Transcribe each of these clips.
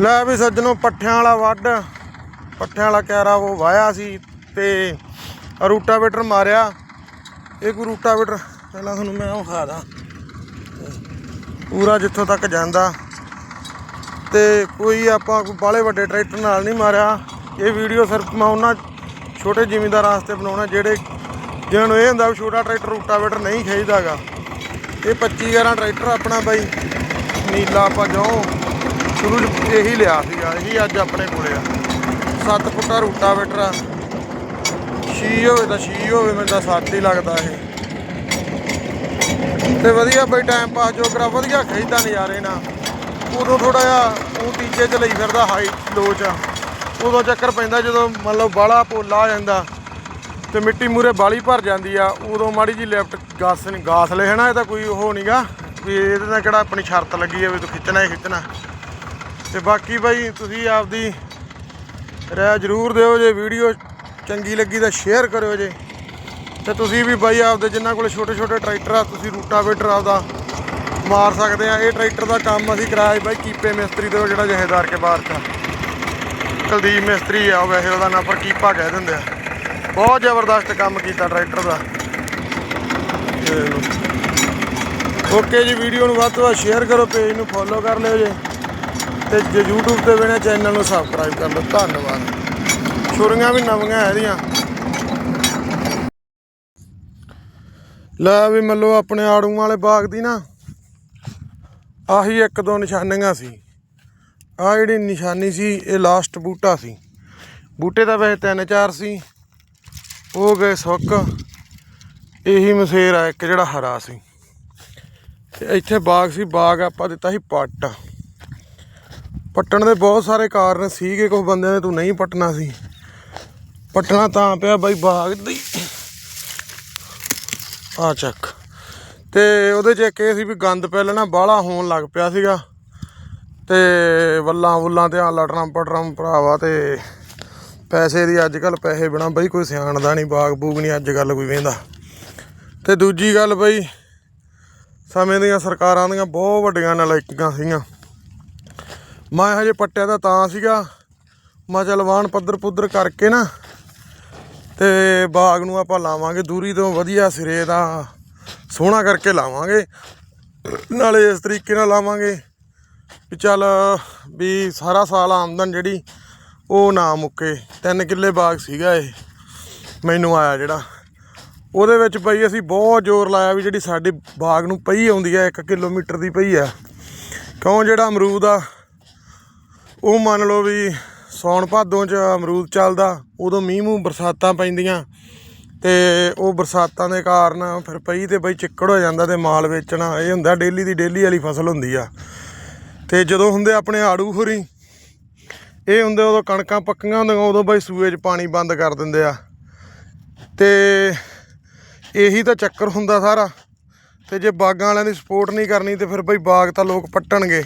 ਲੈ ਵੀ ਸੱਜਣੋ, ਪੱਠਿਆਂ ਵਾਲਾ ਵੱਢ। ਪੱਠਿਆਂ ਵਾਲਾ ਕੈਰਾ ਉਹ ਵਾਇਆ ਸੀ ਤੇ ਰੂਟਾਵੇਟਰ ਮਾਰਿਆ। ਇਹ ਕੋਈ ਰੂਟਾਵੇਟਰ, ਪਹਿਲਾਂ ਤੁਹਾਨੂੰ ਮੈਂ ਉਹ ਖਾ ਦਾਂ। ਪੂਰਾ ਜਿੱਥੋਂ ਤੱਕ ਜਾਂਦਾ। ਤੇ ਕੋਈ ਆਪਾਂ ਕੋਈ ਬਾਲੇ ਵੱਡੇ ਟਰੈਕਟਰ ਨਾਲ ਨਹੀਂ ਮਾਰਿਆ। ਇਹ ਵੀਡੀਓ ਸਿਰਫ ਮੈਂ ਉਹਨਾਂ ਛੋਟੇ ਜ਼ਿਮੀਂਦਾਰਾਂ ਵਾਸਤੇ ਬਣਾਉਣਾ, ਜਿਹੜੇ ਜਿਹਨਾਂ ਨੂੰ ਇਹ ਹੁੰਦਾ ਵੀ ਛੋਟਾ ਟਰੈਕਟਰ ਰੂਟਾਵੇਟਰ ਨਹੀਂ ਖਿੱਚਦਾਗਾ ਇਹ 25 11 ਟਰੈਕਟਰ ਆਪਣਾ ਬਾਈ। ਨੀਲਾ ਆਪਾਂ ਜੋ। ਸ਼ੁਰੂ ਇਹੀ ਲਿਆ ਸੀਗਾ, ਇਹੀ ਅੱਜ ਆਪਣੇ ਕੋਲੇ ਆ। ਸੱਤ ਫੁੱਟਾ ਰੂਟਾਵੇਟਰ। ਆ ਛੀ ਹੋਵੇ ਤਾਂ ਛੀ ਹੋਵੇ, ਮੈਨੂੰ ਤਾਂ ਸੱਤ ਹੀ ਲੱਗਦਾ ਇਹ। ਤੇ ਵਧੀਆ ਬਈ ਟਾਈਮ ਪਾਸ ਜੋ ਕਰਾ, ਵਧੀਆ ਖੇਡਦਾ ਨਜ਼ਾਰੇ ਨਾ ਉਦੋਂ ਥੋੜਾ ਜਿਹਾ ਉਹ ਟੀਚੇ ਚ ਲਈ ਫਿਰਦਾ ਹਾਈ ਲੋ ਚ। ਉਦੋਂ ਚੱਕਰ ਪੈਂਦਾ ਜਦੋਂ ਮਤਲਬ ਲਓ ਬਾਲਾ ਪੋਲਾ ਆ ਜਾਂਦਾ ਤੇ ਮਿੱਟੀ ਮੂਰੇ ਬਾਲੀ ਭਰ ਜਾਂਦੀ ਆ, ਉਦੋਂ ਮਾੜੀ ਜੀ ਲੈਫਟ ਗਾਸ ਨਹੀਂ ਗਾਸ ਲੈ ਹਨਾ, ਇਹ ਤਾਂ ਕੋਈ ਉਹ ਨਹੀਂਗਾ ਵੀ ਇਹਦੇ ਨਾਲ ਕਿਹੜਾ ਆਪਣੀ ਸ਼ਰਤ ਲੱਗੀ ਆ ਵੀ ਤੂੰ ਖਿੱਚਣਾ ਹੀ ਖਿੱਚਣਾ। ਤੇ ਬਾਕੀ ਬਾਈ, ਤੁਸੀਂ ਆਪਦੀ ਰਾਏ ਜਰੂਰ ਦਿਓ ਜੇ ਵੀਡੀਓ ਚੰਗੀ ਲੱਗੀ ਤਾਂ ਸ਼ੇਅਰ ਕਰਿਓ ਜੇ। ਤੇ ਤੁਸੀਂ ਵੀ ਬਾਈ ਆਪਦੇ ਜਿਨ੍ਹਾਂ ਕੋਲ ਛੋਟੇ ਛੋਟੇ ਟਰੈਕਟਰ ਆ, ਤੁਸੀਂ ਰੂਟਾਵੇਟਰ ਆਪਦਾ ਮਾਰ ਸਕਦੇ ਆ। ਇਹ ਟਰੈਕਟਰ ਦਾ ਕੰਮ ਅਸੀਂ ਕਰਾਇਆ ਬਾਈ ਕੀਪੇ ਮਿਸਤਰੀ ਤੋਂ, ਜਿਹੜਾ ਜਹੇਦਾਰ ਕੇ ਬਾਹਰ ਚ। ਕੁਲਦੀਪ ਮਿਸਤਰੀ ਆ ਉਹ, ਵੈਸੇ ਉਹਦਾ ਨਾਂ ਪਰ ਕੀਪਾ ਕਹਿ ਦਿੰਦੇ ਆ। ਬਹੁਤ ਜ਼ਬਰਦਸਤ ਕੰਮ ਕੀਤਾ ਟਰੈਕਟਰ ਦਾ। ਓਕੇ ਜੀ, ਵੀਡੀਓ ਨੂੰ ਵੱਧ ਤੋਂ ਵੱਧ ਸ਼ੇਅਰ ਕਰੋ ਪੇਜ ਨੂੰ ਫੋਲੋ ਕਰ ਲਿਓ ਜੇ। ਤੇ ਜੇ YouTube ਤੇ ਵੇਣੇ ਚੈਨਲ ਨੂੰ ਸਬਸਕ੍ਰਾਈਬ ਕਰ ਲਓ, ਧੰਨਵਾਦ। ਛੁਰੀਆਂ ਵੀ ਨਵੀਆਂ ਇਹਦੀਆਂ। ਲੈ ਵੀ ਮੱਲੋ ਆਪਣੇ ਆੜੂ ਵਾਲੇ ਬਾਗ ਦੀ ਨਾ, ਆਹੀ ਇੱਕ ਦੋ ਨਿਸ਼ਾਨੀਆਂ ਸੀ। ਆ ਜਿਹੜੀ ਨਿਸ਼ਾਨੀ ਸੀ, ਇਹ ਲਾਸਟ ਬੂਟਾ ਸੀ। ਬੂਟੇ ਦਾ ਵੈਸੇ ਤਿੰਨ ਚਾਰ ਸੀ, ਉਹ ਗਏ ਸੁੱਕ। ਇਹੀ ਮਸੇਰ ਆ ਇੱਕ ਜਿਹੜਾ ਹਰਾ ਸੀ। ਤੇ ਇੱਥੇ ਬਾਗ ਸੀ, ਬਾਗ ਆਪਾਂ ਦਿੱਤਾ ਸੀ ਪੱਟ। ਪੱਟਣ ਦੇ ਬਹੁਤ ਸਾਰੇ ਕਾਰਨ ਸੀਗੇ ਕੁਝ ਬੰਦਿਆਂ ਨੇ ਤੂੰ ਨਹੀਂ ਪੱਟਣਾ ਸੀ। ਪੱਟਣਾ ਤਾਂ ਪਿਆ ਬਾਈ ਬਾਗ ਦੀ। ਆ ਚੱਕ। ਤੇ ਉਹਦੇ 'ਚ ਇੱਕ ਇਹ ਸੀ ਵੀ ਗੰਦ ਪਹਿਲਾਂ ਬਾਹਲਾ ਹੋਣ ਲੱਗ ਪਿਆ ਸੀਗਾ। ਤੇ ਵੱਲਾਂ ਵੁੱਲਾਂ ਤੇ ਆ ਲਟਰਾਂ ਪਟਰਾਂ ਭਰਾਵਾ ਤੇ ਪੈਸੇ ਦੀ ਅੱਜ ਕੱਲ ਪੈਸੇ ਬਿਨਾ ਬਈ ਕੋਈ ਸਿਆਣਦਾ ਨਹੀਂ, ਬਾਗ ਬੂਗ ਨਹੀਂ ਅੱਜ ਕੱਲ ਕੋਈ ਵੇਂਦਾ। ਤੇ ਦੂਜੀ ਗੱਲ ਬਈ, ਸਮੇਂ ਦੀਆਂ ਸਰਕਾਰਾਂ ਦੀਆਂ ਬਹੁਤ ਵੱਡੀਆਂ ਨਲਾਇਕੀਆਂ ਸੀਗੀਆਂ। ਮੈਂ ਹਜੇ ਪੱਟਿਆ ਤਾਂ ਤਾਂ ਸੀਗਾ। ਮੈਂ ਚੱਲ ਵਾਹਣ ਪੱਧਰ ਪੁੱਧਰ ਕਰਕੇ ਨਾ ਤੇ ਬਾਗ ਨੂੰ ਆਪਾਂ ਲਾਵਾਂਗੇ, ਦੂਰੀ ਤੋਂ ਵਧੀਆ ਸਿਰੇ ਦਾ ਸੋਹਣਾ ਕਰਕੇ ਲਾਵਾਂਗੇ। ਨਾਲੇ ਇਸ ਤਰੀਕੇ ਨਾਲ ਲਾਵਾਂਗੇ ਵੀ ਚੱਲ ਵੀ ਸਾਰਾ ਸਾਲ ਆਮਦਨ ਜਿਹੜੀ ਉਹ ਨਾ ਮੁੱਕੇ। ਤਿੰਨ ਕਿੱਲੇ ਬਾਗ ਸੀਗਾ ਇਹ, ਮੈਨੂੰ ਆਇਆ ਜਿਹੜਾ। ਉਹਦੇ ਵਿੱਚ ਬਈ ਅਸੀਂ ਬਹੁਤ ਜ਼ੋਰ ਲਾਇਆ ਵੀ ਜਿਹੜੀ ਸਾਡੇ ਬਾਗ ਨੂੰ ਪਈ ਆਉਂਦੀ ਹੈ 1 ਕਿਲੋਮੀਟਰ ਦੀ ਪਈ ਆ ਕਿਉਂ ਜਿਹੜਾ ਅਮਰੂਦ ਆ ਉਹ ਮੰਨ ਲਓ ਵੀ ਸੌਣ ਭਾਦੋਂ ਚ ਅਮਰੂਦ ਚੱਲਦਾ, ਉਦੋਂ ਮੀਂਹ ਮੂੰਹ ਬਰਸਾਤਾਂ ਪੈਂਦੀਆਂ ਤੇ ਉਹ ਬਰਸਾਤਾਂ ਦੇ ਕਾਰਨ ਫਿਰ ਪਈ ਤੇ ਬਈ ਚਿੱਕੜ ਹੋ ਜਾਂਦਾ ਤੇ ਮਾਲ ਵੇਚਣਾ, ਇਹ ਹੁੰਦਾ ਡੇਲੀ ਦੀ ਡੇਲੀ ਵਾਲੀ ਫਸਲ ਹੁੰਦੀ ਆ। ਤੇ ਜਦੋਂ ਹੁੰਦੇ ਆਪਣੇ ਆੜੂ ਖੁਰੀ, ਇਹ ਹੁੰਦੇ ਉਦੋਂ ਕਣਕਾਂ ਪੱਕੀਆਂ ਹੁੰਦੀਆਂ, ਉਦੋਂ ਬਈ ਸੂਏ 'ਚ ਪਾਣੀ ਬੰਦ ਕਰ ਦਿੰਦੇ ਆ। ਤੇ ਇਹੀ ਤਾਂ ਚੱਕਰ ਹੁੰਦਾ ਸਾਰਾ, ਤੇ ਜੇ ਬਾਗਾਂ ਵਾਲਿਆਂ ਦੀ ਸਪੋਰਟ ਨਹੀਂ ਕਰਨੀ ਤੇ ਫਿਰ ਬਈ ਬਾਗ ਤਾਂ ਲੋਕ ਪੱਟਣਗੇ।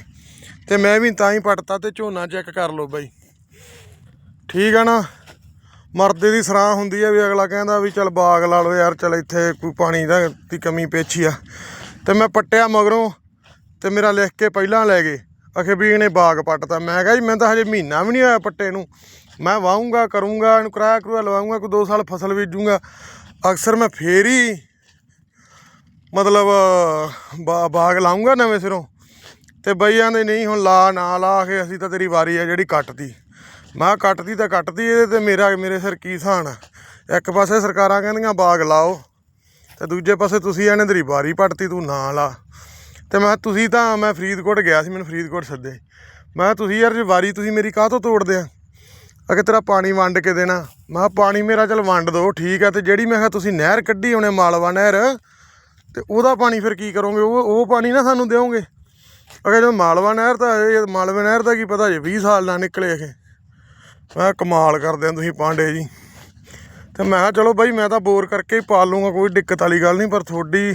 ਤੇ ਮੈਂ ਵੀ ਤਾਂ ਹੀ ਪੱਟਤਾ ਤੇ ਝੋਨਾ ਚੈੱਕ ਕਰ ਲਓ ਬਾਈ। ਠੀਕ ਆ ਨਾ? ਮਰਦੇ ਦੀ ਸਰਾਹ ਹੁੰਦੀ ਆ ਵੀ ਅਗਲਾ ਕਹਿੰਦਾ ਵੀ ਚੱਲ ਬਾਗ ਲਾ ਲਓ ਯਾਰ, ਚੱਲ ਇੱਥੇ ਕੋਈ ਪਾਣੀ ਦਾ ਦੀ ਕਮੀ ਪੇਛੀ ਆ। ਤੇ ਮੈਂ ਪੱਟਿਆ ਮਗਰੋਂ ਤੇ ਮੇਰਾ ਲਿਖ ਕੇ ਪਹਿਲਾਂ ਲੈ ਗਏ। ਅਖੇ ਵੀ ਇਹਨੇ ਬਾਗ ਪੱਟਤਾ। ਮੈਂ ਕਿਹਾ ਜੀ ਮੈਂ ਤਾਂ ਹਜੇ ਮਹੀਨਾ ਵੀ ਨਹੀਂ ਹੋਇਆ ਪੱਟੇ ਨੂੰ। ਮੈਂ ਵਾਹੂੰਗਾ, ਕਰੂੰਗਾ, ਇਹਨੂੰ ਕਿਰਾਇਆ ਕਰੂਆ ਲਵਾਉਂਗਾ ਕੋਈ 2 ਸਾਲ ਫਸਲ ਬੀਜੂੰਗਾ। ਅਕਸਰ ਮੈਂ ਫੇਰ ਹੀ ਮਤਲਬ ਬਾ- ਬਾਗ ਲਾਉਂਗਾ ਨਵੇਂ ਸਿਰੋਂ। ਤੇ ਬਈ ਦੇ ਨਹੀਂ, ਹੁਣ ਲਾ, ਨਾ ਲਾ ਕੇ ਅਸੀਂ ਤਾਂ ਤੇਰੀ ਵਾਰੀ ਆ ਜਿਹੜੀ ਕੱਟਦੀ ਮੈਂ ਕਿਹਾ ਕੱਟਦੀ ਤਾਂ ਕੱਟਦੀ ਇਹਦੇ ਤੇ ਮੇਰਾ, ਮੇਰੇ ਸਿਰ ਕੀ ਸਾਨ ਇੱਕ ਪਾਸੇ ਸਰਕਾਰਾਂ ਕਹਿੰਦੀਆਂ, ਬਾਗ ਲਾਓ। ਤੇ ਦੂਜੇ ਪਾਸੇ ਤੁਸੀਂ ਇਹਨੇ ਤੇਰੀ ਵਾਰੀ ਪੱਟਤੀ, ਤੂੰ ਨਾ ਲਾ। ਤੇ ਮੈਂ ਕਿਹਾ, ਤੁਸੀਂ ਤਾਂ, ਮੈਂ ਫਰੀਦਕੋਟ ਗਿਆ ਸੀ, ਮੈਨੂੰ ਫਰੀਦਕੋਟ ਸੱਦੇ। ਮੈਂ ਕਿਹਾ, ਤੁਸੀਂ ਯਾਰ ਜੇ ਵਾਰੀ ਤੁਸੀਂ ਮੇਰੀ ਕਾਹ ਤੋਂ ਤੋੜਦੇ ਆ? ਅਗੇ ਤੇਰਾ ਪਾਣੀ ਵੰਡ ਕੇ ਦੇਣਾ। ਮੈਂ ਕਿਹਾ, ਪਾਣੀ ਮੇਰਾ ਚਲ ਵੰਡ ਦਿਓ ਠੀਕ ਆ। ਤੇ ਜਿਹੜੀ ਮੈਂ ਕਿਹਾ, ਤੁਸੀਂ ਨਹਿਰ ਕੱਢੀ ਉਹਨੇ ਮਾਲਵਾ ਨਹਿਰ, ਤੇ ਉਹਦਾ ਪਾਣੀ ਫਿਰ ਕੀ ਕਰੋਗੇ? ਉਹ ਉਹ ਪਾਣੀ ਨਾ ਸਾਨੂੰ ਦਿਓਗੇ। ਅਗੇ ਜਦੋਂ ਮਾਲਵਾ ਨਹਿਰ ਤਾਂ ਇਹ ਮਾਲਵਾ ਨਹਿਰ ਦਾ ਕੀ ਪਤਾ ਜੇ 20 ਸਾਲ ਨਾ ਨਿਕਲੇ ਇਹ। ਮੈਂ ਕਿਹਾ ਕਮਾਲ ਕਰਦੇ ਆ ਤੁਸੀਂ ਪਾਂਡੇ ਜੀ। ਤੇ ਮੈਂ ਕਿਹਾ ਚਲੋ ਬਾਈ, ਮੈਂ ਤਾਂ ਬੋਰ ਕਰਕੇ ਹੀ ਪਾਲ ਲੂੰਗਾ ਕੋਈ ਦਿੱਕਤ ਵਾਲੀ ਗੱਲ ਨਹੀਂ, ਪਰ ਤੁਹਾਡੀ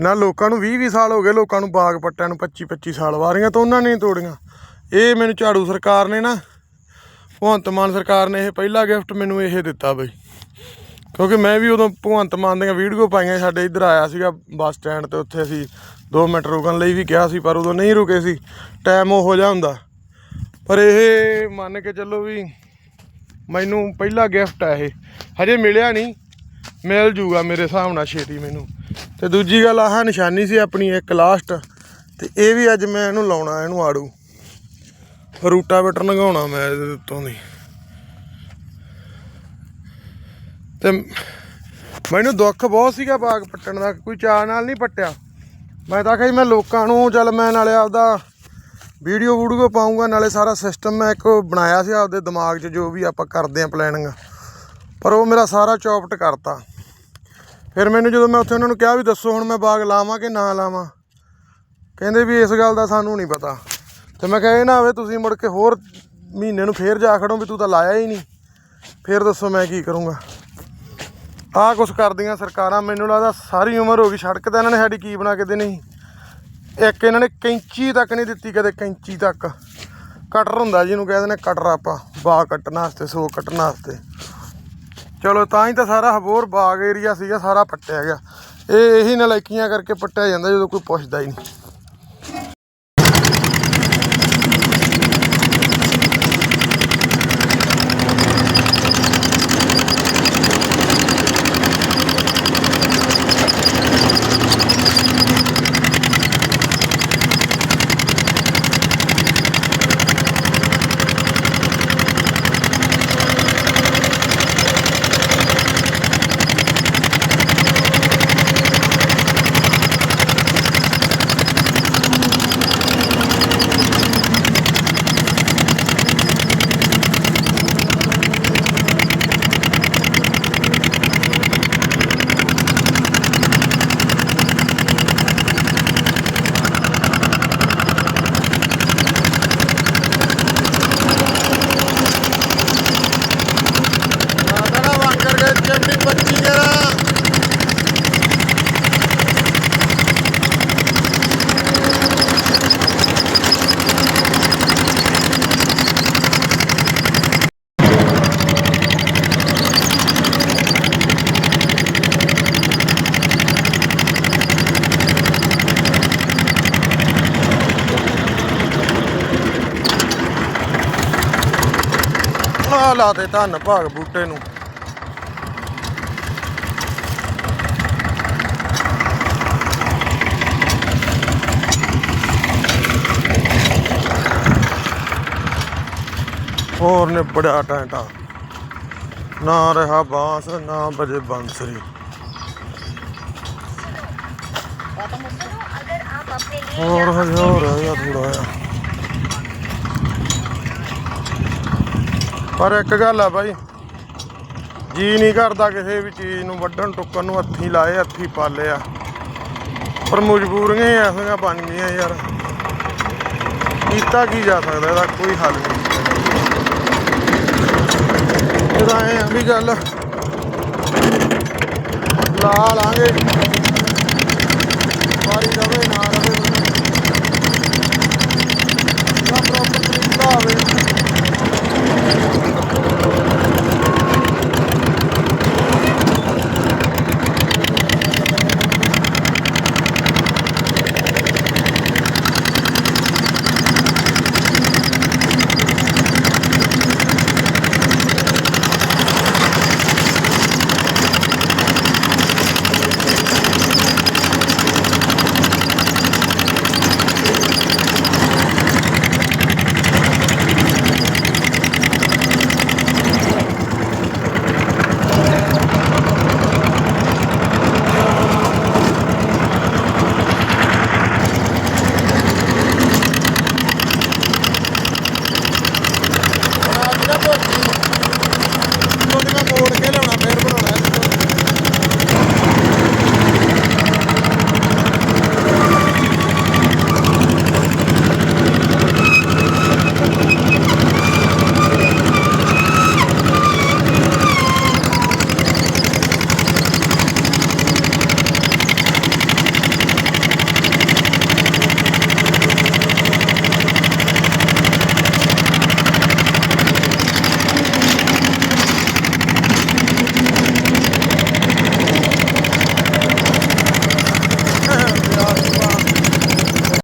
ਨਾ ਲੋਕਾਂ ਨੂੰ 20 20 ਸਾਲ ਹੋ ਗਏ, ਲੋਕਾਂ ਨੂੰ ਬਾਗ ਪੱਟਿਆਂ ਨੂੰ 25 25 ਸਾਲ ਵਾਰੀਆਂ ਤਾਂ ਉਹਨਾਂ ਨੇ ਤੋੜੀਆਂ। ਇਹ ਮੈਨੂੰ ਝਾੜੂ ਸਰਕਾਰ ਨੇ ਨਾ, ਭਗਵੰਤ ਮਾਨ ਸਰਕਾਰ ਨੇ ਇਹ ਪਹਿਲਾ ਗਿਫਟ ਮੈਨੂੰ ਇਹ ਦਿੱਤਾ ਬਈ। ਕਿਉਂਕਿ ਮੈਂ ਵੀ ਉਦੋਂ ਭਗਵੰਤ ਮਾਨ ਦੀਆਂ ਵੀਡੀਓ ਪਾਈਆਂ ਸਾਡੇ ਇੱਧਰ ਆਇਆ ਸੀਗਾ ਬੱਸ ਸਟੈਂਡ ਤੇ, ਉੱਥੇ ਅਸੀਂ 2 ਮਿੰਟ ਰੁਕਣ ਲਈ ਵੀ ਕਿਹਾ ਸੀ, ਪਰ ਉਦੋਂ ਨਹੀਂ ਰੁਕੇ ਸੀ। ਟਾਈਮ ਉਹੋ ਜਿਹਾ ਹੁੰਦਾ। ਪਰ ਇਹ ਮੰਨ ਕੇ ਚੱਲੋ ਵੀ ਮੈਨੂੰ ਪਹਿਲਾ ਗਿਫਟ ਹੈ ਇਹ। ਹਜੇ ਮਿਲਿਆ ਨਹੀਂ। ਮਿਲ ਜੂਗਾ ਮੇਰੇ ਹਿਸਾਬ ਨਾਲ ਛੇਤੀ ਮੈਨੂੰ। ਤੇ ਦੂਜੀ ਗੱਲ, ਆਹ ਨਿਸ਼ਾਨੀ ਸੀ ਆਪਣੀ, ਇੱਕ ਲਾਸਟ ਤੇ ਇਹ ਵੀ ਅੱਜ ਮੈਂ ਇਹਨੂੰ ਲਾਉਣਾ, ਇਹਨੂੰ ਆੜੂ। ਰੂਟਾਵੇਟਰ ਲਗਾਉਣਾ ਮੈਂ ਇਹਦੇ ਉੱਤੋਂ ਦੀ। ਤੇ ਮੈਨੂੰ ਦੁੱਖ ਬਹੁਤ ਸੀਗਾ ਬਾਗ ਪੱਟਣ ਦਾ, ਕੋਈ ਚਾਅ ਨਾਲ ਨਹੀਂ ਪੱਟਿਆ। ਮੈਂ ਤਾਂ ਕਿਹਾ ਜੀ, ਮੈਂ ਲੋਕਾਂ ਨੂੰ, ਚੱਲ ਮੈਂ ਨਾਲੇ ਆਪਦਾ ਵੀਡੀਓ ਵੂਡੀਓ ਪਾਉਂਗਾ ਨਾਲੇ ਸਾਰਾ ਸਿਸਟਮ ਮੈਂ ਇੱਕ ਬਣਾਇਆ ਸੀ ਆਪਦੇ ਦਿਮਾਗ 'ਚ, ਜੋ ਵੀ ਆਪਾਂ ਕਰਦੇ ਆ ਪਲੈਨਿੰਗ ਪਰ ਉਹ ਮੇਰਾ ਸਾਰਾ ਚੌਪਟ ਕਰਤਾ। ਫਿਰ ਮੈਨੂੰ ਜਦੋਂ ਮੈਂ ਉੱਥੇ ਉਹਨਾਂ ਨੂੰ ਕਿਹਾ ਵੀ ਦੱਸੋ ਹੁਣ ਮੈਂ ਬਾਗ ਲਾਵਾਂ ਕਿ ਨਾ ਲਾਵਾਂ, ਕਹਿੰਦੇ ਵੀ ਇਸ ਗੱਲ ਦਾ ਸਾਨੂੰ ਨਹੀਂ ਪਤਾ। ਤੇ ਮੈਂ ਕਿਹਾ, ਇਹ ਨਾ ਹੋਵੇ ਤੁਸੀਂ ਮੁੜ ਕੇ ਹੋਰ ਮਹੀਨੇ ਨੂੰ ਫੇਰ ਜਾ ਖੜੋ ਵੀ ਤੂੰ ਤਾਂ ਲਾਇਆ ਹੀ ਨਹੀਂ। ਫੇਰ ਦੱਸੋ ਮੈਂ ਕੀ ਕਰੂੰਗਾ। ਆਹ ਕੁਛ ਕਰਦੀਆਂ ਸਰਕਾਰਾਂ, ਮੈਨੂੰ ਲੱਗਦਾ ਸਾਰੀ ਉਮਰ ਹੋ ਗਈ ਸੜਕ ਤਾਂ, ਇਹਨਾਂ ਨੇ ਸਾਡੀ ਕੀ ਬਣਾ ਕੇ ਦੇਣੀ ਇੱਕ ਇਹਨਾਂ ਨੇ ਕੈਂਚੀ ਤੱਕ ਨਹੀਂ ਦਿੱਤੀ ਕਦੇ, ਕੈਂਚੀ ਤੱਕ। ਕਟਰ ਹੁੰਦਾ ਜਿਹਨੂੰ ਕਹਿੰਦੇ ਨੇ ਕਟਰ ਆਪਾਂ ਬਾਗ ਕੱਟਣ ਵਾਸਤੇ ਸੋ ਕੱਟਣ ਵਾਸਤੇ। ਚਲੋ, ਤਾਂ ਹੀ ਤਾਂ ਸਾਰਾ ਹਬੋਰ ਬਾਗ ਏਰੀਆ ਸੀਗਾ, ਸਾਰਾ ਪੱਟਿਆ ਗਿਆ। ਇਹ ਇਹੀ ਨਲਾਇਕੀਆਂ ਕਰਕੇ ਪੱਟਿਆ ਜਾਂਦਾ, ਜਦੋਂ ਕੋਈ ਪੁੱਛਦਾ ਹੀ ਨਹੀਂ। ਲਾ ਦੇ ਧੰਨ ਭਾਗ ਬੂਟੇ ਨੂੰ। ਹੋਰ ਨੇ ਬੜਾ ਟੈਂਟਾ। ਨਾ ਰਹਾ ਬਾਂਸ ਨਾ ਬਜੇ ਬੰਸਰੀ। ਹੋਰ ਹਜੇ ਹੋਰ ਆ ਥੋੜਾ ਆ ਪਰ ਇੱਕ ਗੱਲ ਆ ਬਾਈ, ਜੀ ਨਹੀਂ ਕਰਦਾ ਕਿਸੇ ਵੀ ਚੀਜ਼ ਨੂੰ ਵੱਢਣ ਟੁੱਕਣ ਨੂੰ, ਹੱਥੀ ਲਾਏ, ਹੱਥੀ ਪਾਲੇ ਆ। ਪਰ ਮਜਬੂਰੀਆਂ ਹੀ ਐਸੀਆਂ ਬਣ ਗਈਆਂ ਯਾਰ। ਕੀਤਾ ਕੀ ਜਾ ਸਕਦਾ, ਇਹਦਾ ਕੋਈ ਹੱਲ ਨਹੀਂ। ਇਹਦਾ ਐ ਵੀ ਗੱਲ, ਲਾ ਲਾਂਗੇ।